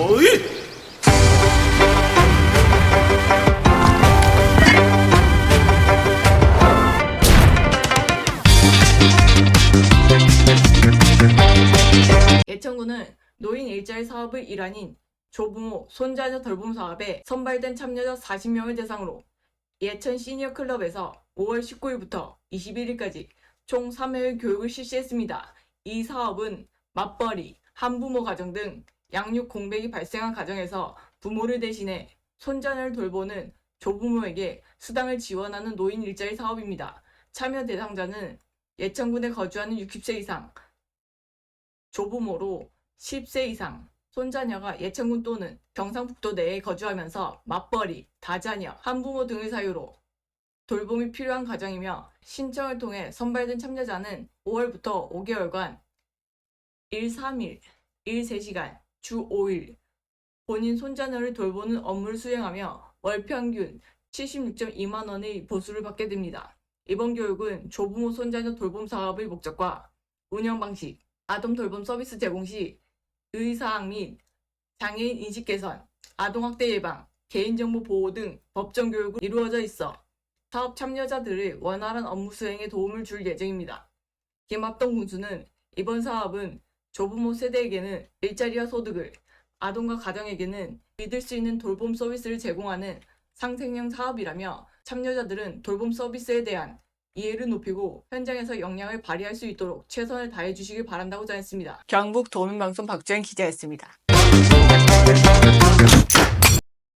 어이! 예천군은 노인 일자리 사업의 일환인 조부모 손자녀 돌봄 사업에 선발된 참여자 40명을 대상으로 예천 시니어 클럽에서 5월 19일부터 21일까지 총 3회의 교육을 실시했습니다. 이 사업은 맞벌이, 한부모 가정 등 양육 공백이 발생한 가정에서 부모를 대신해 손자녀를 돌보는 조부모에게 수당을 지원하는 노인 일자리 사업입니다. 참여 대상자는 예천군에 거주하는 60세 이상, 조부모로 10세 이상 손자녀가 예천군 또는 경상북도 내에 거주하면서 맞벌이, 다자녀, 한부모 등의 사유로 돌봄이 필요한 가정이며 신청을 통해 선발된 참여자는 5월부터 5개월간 1, 3일, 1, 3시간, 주 5일 본인 손자녀를 돌보는 업무를 수행하며 월 평균 76.2만 원의 보수를 받게 됩니다. 이번 교육은 조부모 손자녀 돌봄 사업의 목적과 운영 방식, 아동 돌봄 서비스 제공 시 의사항 및 장애인 인식 개선, 아동학대 예방, 개인정보 보호 등 법정 교육이 이루어져 있어 사업 참여자들의 원활한 업무 수행에 도움을 줄 예정입니다. 김합동 군수는 이번 사업은 조부모 세대에게는 일자리와 소득을, 아동과 가정에게는 믿을 수 있는 돌봄 서비스를 제공하는 상생형 사업이라며 참여자들은 돌봄 서비스에 대한 이해를 높이고 현장에서 역량을 발휘할 수 있도록 최선을 다해 주시길 바란다고 전했습니다. 경북 도민방송 박주현 기자였습니다.